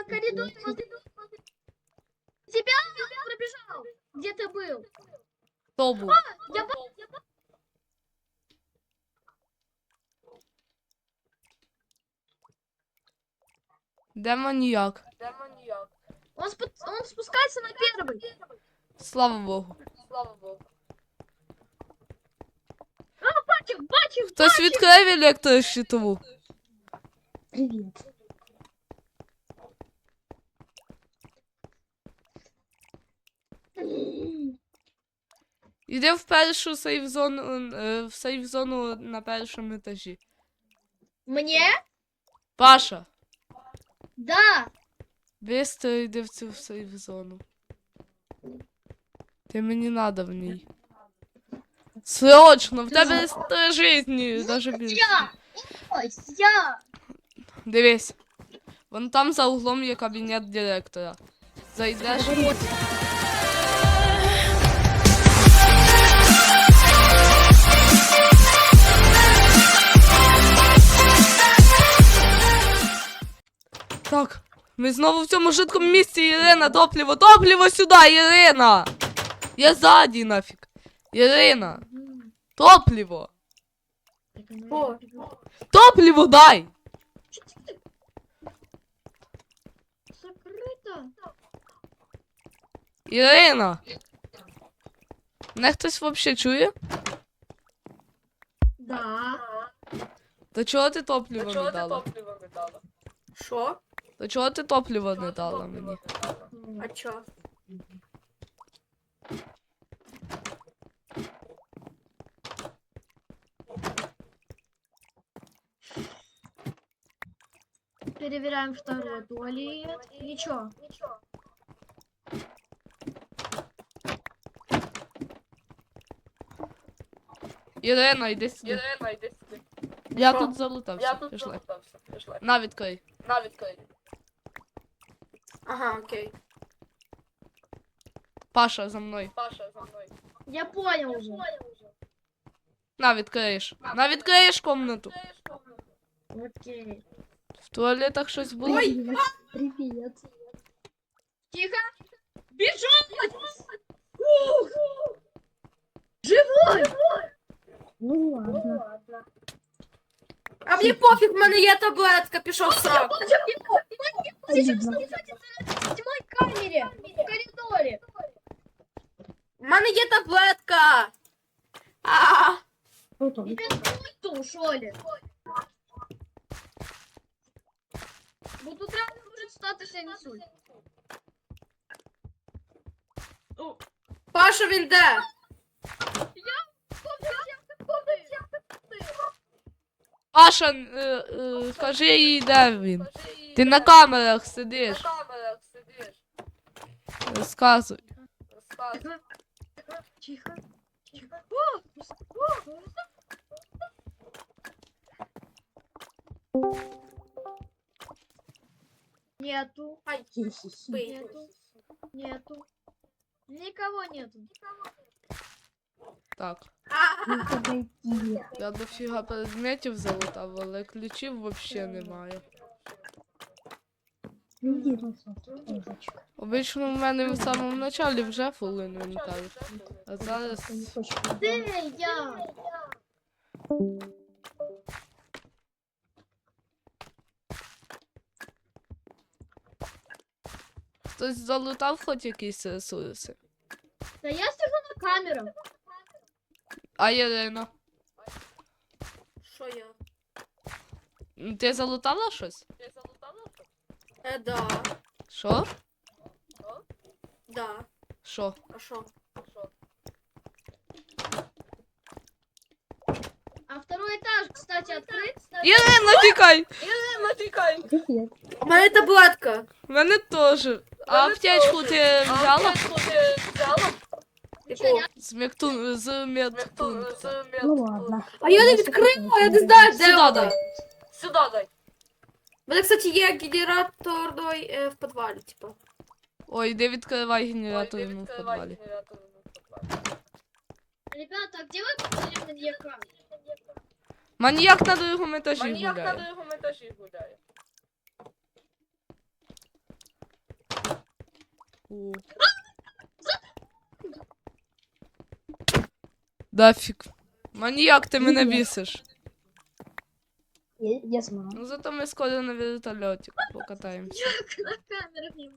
на коридоре возле тебя пробежал. Где ты был? Був? Я ба- я ба- Де маніяк? Он, спу- он спускается на первый. Слава Богу. Бачив, бачив, Хтось відкрив електрощитову. Привет. Іди в першу сейф-зону, е, в сейф-зону на першому етажі. Мне? Паша, Да. быстро йди в цю сейф-зону. Ти мені надо в ній. Срочно, в тебе три жизні, даже більше. Я. Ой, я. Дивись. Вон там за углом є кабінет директора. Зайдеш. Ми знову в цьому жидкому місці, Ірина, топливо, топливо сюди, Ірина! Я ззаді нафіг. Ірина, топливо! О, Топливо дай! Закрыто. Ірина! Мене хтось взагалі чує? Да. До чого ти топливо не дала? що? До чого ти топливо не дала мені? А чо? Переверяем второй туалет. Ничего. Ірина, йди сюди. Я Що? тут залутався. Пішли. На відкрий. Ага, окей. Паша за мною. Я понял уже. На відкриєш. На відкриєш комнату. Окей. В туалетах щось було. Ой! Привет. Тихо. Бежать! Ух! Живой! Ну ладно. А мені пофіг, в мене є таблетка, пішов в сраку. Сейчас в седьмой камере. В коридоре. В мене є таблетка. А, Что там? Тебе ту, что ли? Ну тут реально может статися не суть. Паша, він де? Паша, е, е, кажи їй, де він. Ти на камерах сидиш. Розказуй. Тихо. Тихо. О, о, о. Нету. Ай, Хи-хи-хи. пий. Нету. Нету. Никого нету. Так. Ну. Я дофіга предметів залутав, але ключів взагалі немає. Обично в мене в самому началі вже фул інвентар. А зараз. Не я? Хтось залутав хоч якісь ресурси. Да я сижу на камерах. А Ірина? що я? М, Ти залутала щось? Е, да, Що? да. Що? А що? А второй этаж, кстати, открыт. Ірина, тікай! Привет. У мене таблетка. В мене теж. А аптечку ти взяла? Яку? З медтун... з медпункту. Ну ладно. А я не відкрила, я не знаю, де Сюди вона. дай. Сюда дай. У мене, кстати, є генератор е, в підвалі, типу. Ой, де відкривай генератор йому в підвалі. Ребята, а где вы посмотрели маньяка? Маніяк на другому етажі гуляє. О. Дафіг. Маніяк, ти мене Ні. бісиш. Я, я знаю. Ну зато ми скоро на вертольоті покатаємося. На камерах не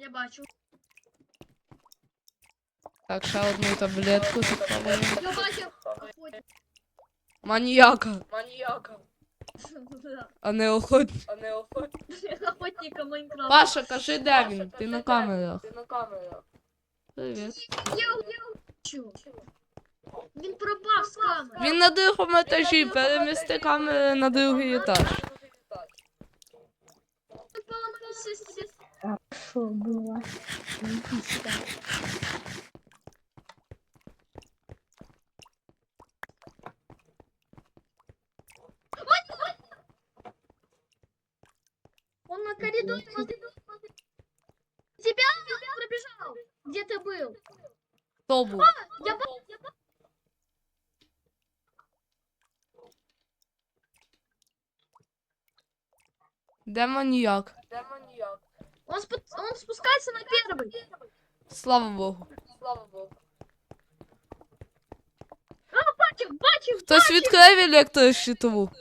Я бачу. Так, ще одну таблетку тут хаваємо. Я бачив. Охотник. Маніяка, Да. а не охотник. Охотника Майнкрафта. Паша, кажи, де він? Ти на камерах. Привіт. Я бачу. Він пропав з камери. Він на другому етажі, перемісти камери на другий етаж. Так, что коридор возле... Тебя он пробежал? Где ты был? Кто был? А, я... Де маньяк? Он, спу... он спускается на первый. Слава богу. Слава богу. А, бачив, бачив, Хтось бачив. відкрив електрошитову.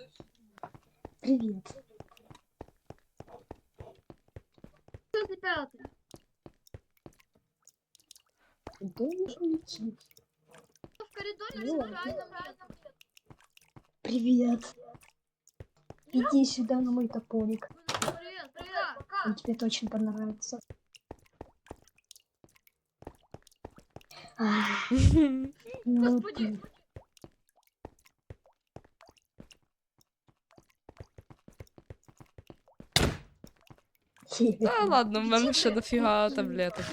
Привіт. 105. Куда нужно идти? В коридоре ну, реально, реально. Привет. Иди сюда на мой топорик. Привет, привет. Он тебе точно понравится. Ну Господи, Та ладно, в мене ще дофіга таблеток.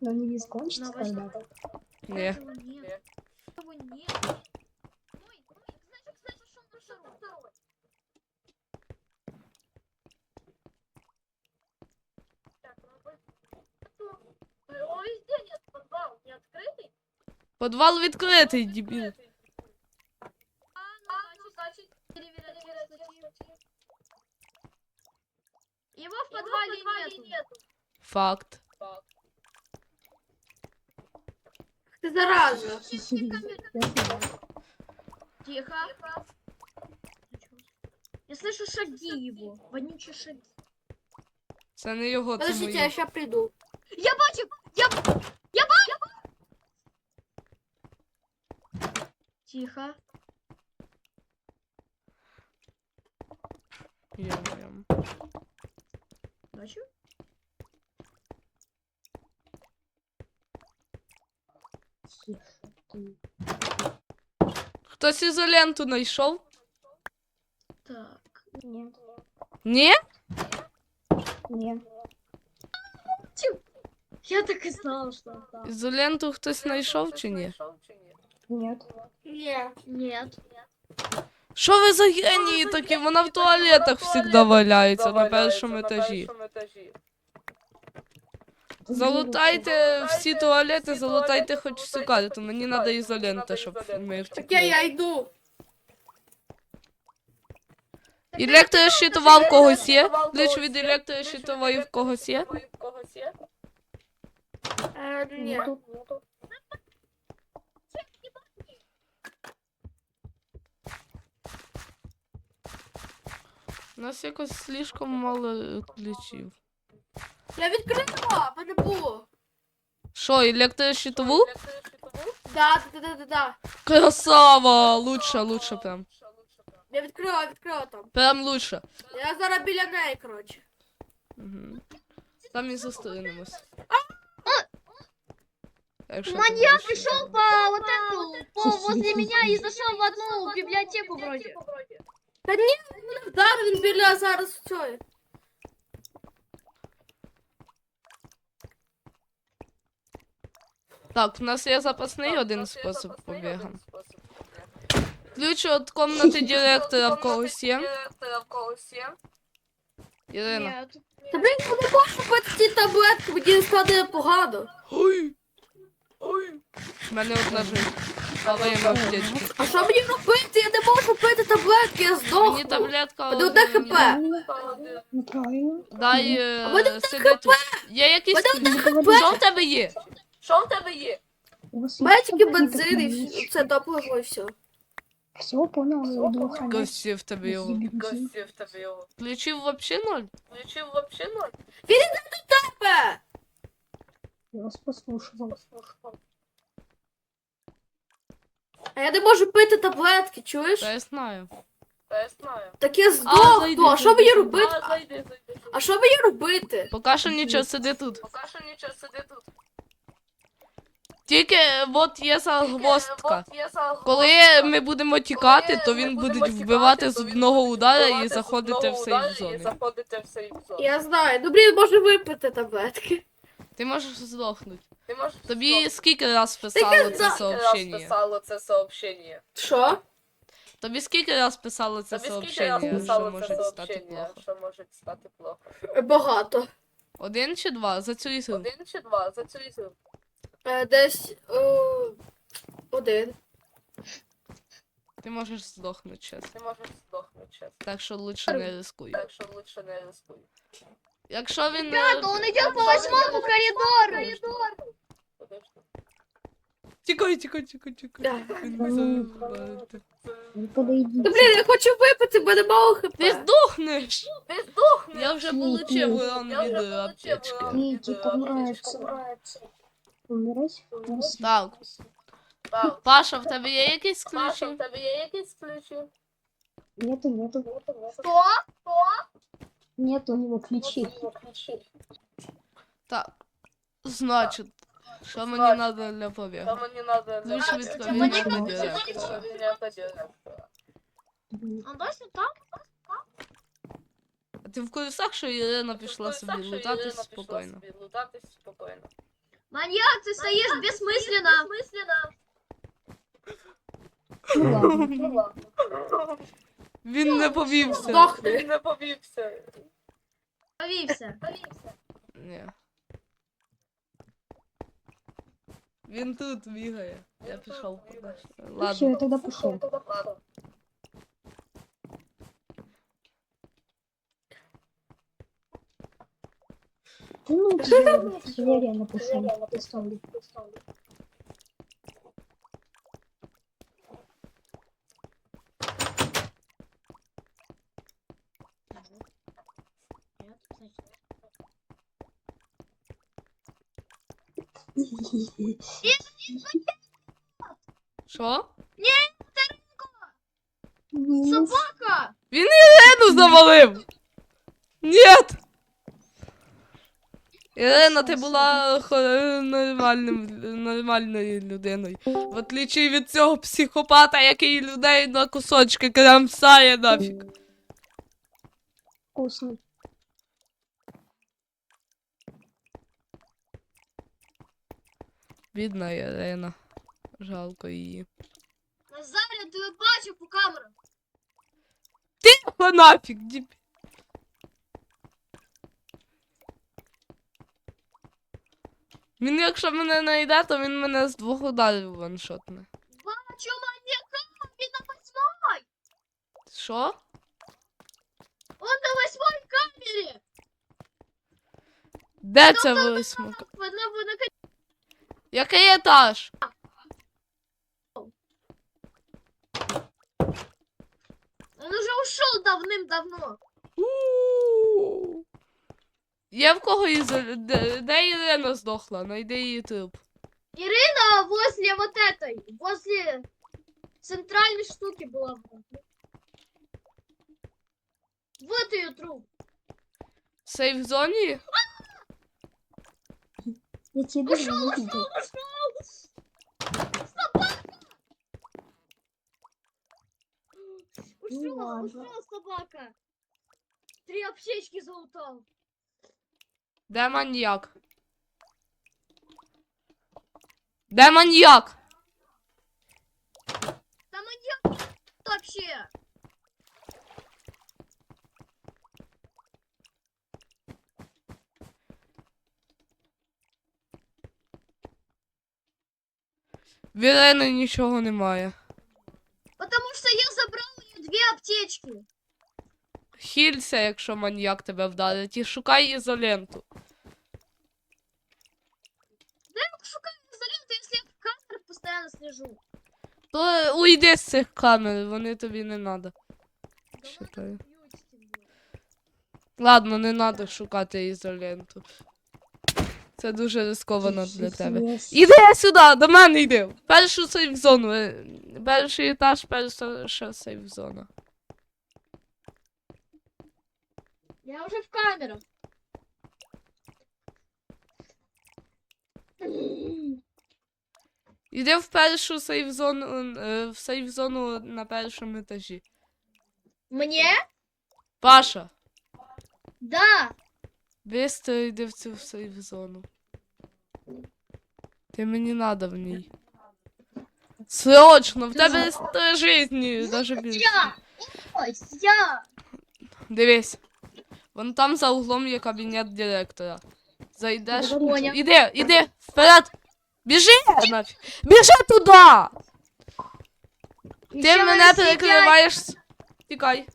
Но они не закончатся Ну, когда-то. Ні. Этого нет. Этого Его в подвале нету. Факт. Ти зараза. Я знаю. Тихо. Я слышу шаги его. Вонючие шаги. Це не його, це Подождите, я сейчас приду. Я бачив! Я... Я бачив! Тихо. Бачив? Хтось ізоленту знайшов? Так. Нет. Ні? Нет. Я так и знал, что там. Ізоленту хтось знайшов чи ні? Нет. Нет. Нет. Що ви за генії такі? Вона в туалетах завжди валяється на першому етажі. Залутайте всі туалети, залутайте хоч всю карту. Мені треба ізолента, щоб ми Так я, я йду. Електрощитова в когось є? Лич від електрощитової в когось є? Е, ні. Нас якось слишком мало ключів. Я відкрила, мене було. Що, електрощитову? Да, да, да, да, да. Красава! Лучше, лучше прям. Я відкрила, відкрила там. Прям лучше. Я зараз біля неї, коротше. Угу. Там і зустрінемось. Якщо Маньяк будеш пришел по вот эту, по возле меня и зашел в одну библиотеку вроде. Та ні, він мене вдарив, він біля зараз цієї. Так, у нас є запасний один спосіб побігу. Ключ від комнати директора в когось є. Ірина. Та блін, я не можу пити таблетки, мені стане погано. Ой. У мене одна жить. Хаваємо аптечки. А що мені робити? Я не можу пити таблетки, я здохну. Мені таблетка. Мене одне хп. Дай А мене е, одне сиди тут. Є якийсь Мене одне ключ? Що в тебе є? Що в тебе є? У вас У мене есть тільки бензин і це топливо і все. Все, понял, иду охранять. Кості в тебе його. Бензин. в тебе його. Ключів вообще ноль? Ключів вообще ноль? Тебе! Я вас послушал. А я не можу пити таблетки, чуєш? Та я знаю. Та я знаю. Так я здохну. А що зайди, мені робити? А, А- зайди, зайди. А що мені робити? Поки що нічого, сиди тут. Поки що нічого, сиди тут. Тільки от є загвоздка. Коли ми будемо тікати, то він буде вбивати з одного удара і заходити в сейф зону. Я знаю. Ну блін, можу випити таблетки. Ти можеш здохнути. Тобі скільки раз писало це сообщення? писало це сообщення. Що? Тобі скільки раз писало це Тобі скільки сообщення, раз що писало може це стати сообщення, плохо? що може стати плохо? Багато. Один чи два? За цю ігру. Один чи два за цю ігру? Е, Десь о, один. Ти можеш здохнути чесно. Ти можеш здохнути чесно. Так що лучше не рискуй. Так що лучше не рискуй. Якщо він. Ребята, он идет по восьмому коридору. Тікай, тікай, тікай, тікай. Да. Він Ну, блін, я хочу випити, в мене мало хп. Ти здохнеш! Ти здохнеш! Я вже получив урон від аптечки. Ні, типа, нравится. Так, Паша, в тебе є якісь Паша, в тебе є якісь ключі? Нету, нету. Что? Нет у него ключей. Так. Значить, що мені Значить, треба для Та побігу? мені надо... Ну, швидко, Мені він надо буде директора. Звільняти директора. Он досі там? А ти в курсах, що Ірина пішла Так, собі що Ірина лутатись пішла спокійно? собі Лутатись спокійно. Маньяк, ты стоишь бессмысленно. Бессмысленно. Ну ладно. Він не повівся. Здохни. Він не повівся. Повився. Ні. Він тут бігає. Я пішов. Ладно. я тогда пошел. Ладно. Да ну, я, я реально Що? Нет. Собака! Ірину завалив! Нет! Ірина, ти була нормальним, нормальною людиною. В отличие від цього психопата, який людей на кусочки крамсає нафіг. Вкусно. Бідна Ірина. Жалко її. Назаря, ти бачив по камеру. Тихо нафіг, діб. Він якщо мене знайде, то він мене з двох ударів ваншотне. Бачу маньяка, він на восьмой. Що? Он на восьмой камері. Де це восьмака? В одному на Який етаж? Он уже ушел давным-давно. У-у-у. Є в кого із... Де, де Ірина здохла? Найди її труп. Ирина возле вот этой, возле центральной штуки была. Вот ее труп. В сейф зоні? Я тебя даже не видел. Ушел, ладно. ушел собака. Три аптечки залутал. Де маньяк? Де маньяк? Да маньяк вообще. В Ірини нічого немає. Потому что я забрал у нее две аптечки. Хілься, якщо маньяк тебе вдарить, і шукай ізоленту. Я шукаю изоленту, если я в камерах постоянно слежу. То уйди з цих камер, вони тобі не надо. Считаю. Ладно, не надо шукати ізоленту. Це дуже рисковано для тебе. Іди сюди, до мене йди. Першу сейф зону. е, Перший етаж, перша сейф зона. Я уже в камерах. Іди в першу сейф зону, е, в сейф зону на першому етажі. Мне? Паша, Да. быстро йди в цю сейф зону. Ти мені надо в ній. Срочно, в тебе три жизні, даже більше. Ой, я. Дивись. Вон там за углом є кабінет директора. Зайдеш. Поняв. Іди, іди, вперед! Біжи! нафіг. Біжи туди! Ти мене перекриваєш. Тікай.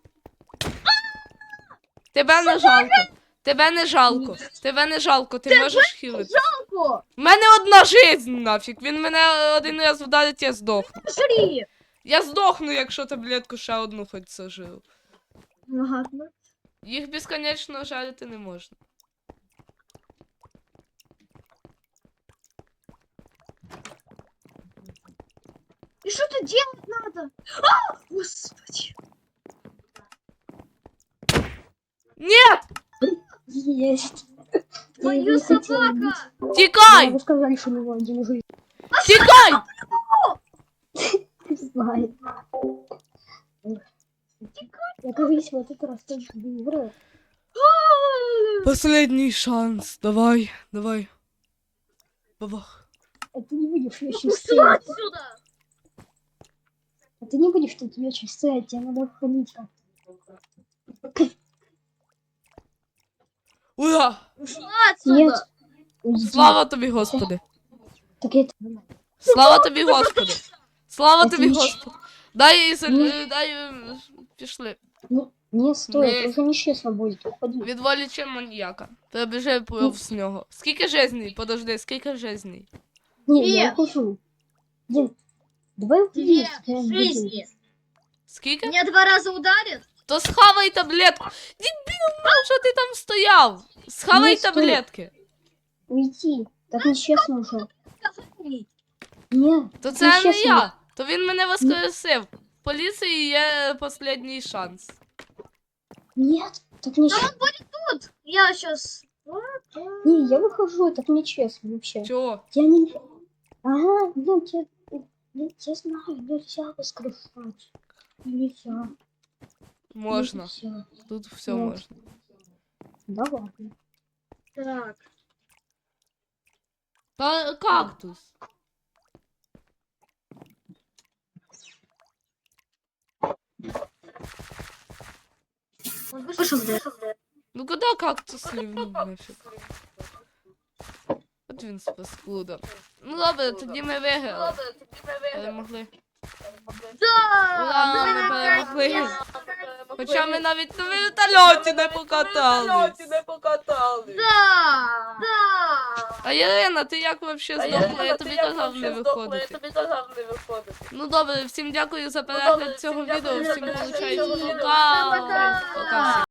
Тебе не жалко. Тебе не жалко. Тебе не жалко, ти можеш хілити. сидят. У мене одна жизнь нафіг. Він мене один раз вдарить, я здохну. Жри. Я здохну, якщо таблетку ще одну хоч сожив. Ладно. Їх безконечно жарити не можна. И что тут делать надо? А, господи. Нет! Есть. Хотела собака. Тікай! Вы сказали, что у него один жизнь. Тікай! Не знаю. Я кажись, вот этот раз точно выиграю. Последний шанс. Давай, давай. Бабах. А ты не будешь ее чувствовать. отсюда. А ты не будешь тут ее чувствовать, тебе надо уходить как. Ура! Слава тобі, Господи! Слава тобі, Господи! Слава тобі, Господи! Дай, Ну. дай, е, пішли. Не, Не. уже нечестно будет. Уходи. Відволічи маньяка. Перебіжи повз нього. Скільки жизней? Подожди, скільки жизней? Не, Две. я ухожу. Дин, давай буду. жизни. Скільки? Меня два раза ударит. То схавай таблетку. Дебіл, ну що ти там стояв? Схавай Не таблетки. Уйти. Так нечестно уже. Эй, Нет. То це не нечестно. я. То він мене воскресив. В поліції є останній шанс. Нет, так Да нечестно. он будет тут. Я сейчас. Не, я выхожу, так нечестно вообще. Чого? Я не... Ага, ну я, я, я знаю, нельзя воскрешать. Нельзя. Можна. Нельзя. Тут все Ну. можна. Да ладно. Так. Та кактус. Он вышел, да? Ну куди кактус лівнув нафіг? От він спаскуда. Ну добре, тоді ми виграли. Перемогли. Да! Ура, мы ми перемогли. Хоча ми навіть на вертольоті не покатались. не покатали. Да! Да! А Ірина, ти як вообще здохла? Я тобі казав не Я виходити. тобі казав не виходити. Ну добре, всім дякую за добре, перегляд всім цього дякую відео. за Всім перегляд получається цього відео. пока. Пока. Пока.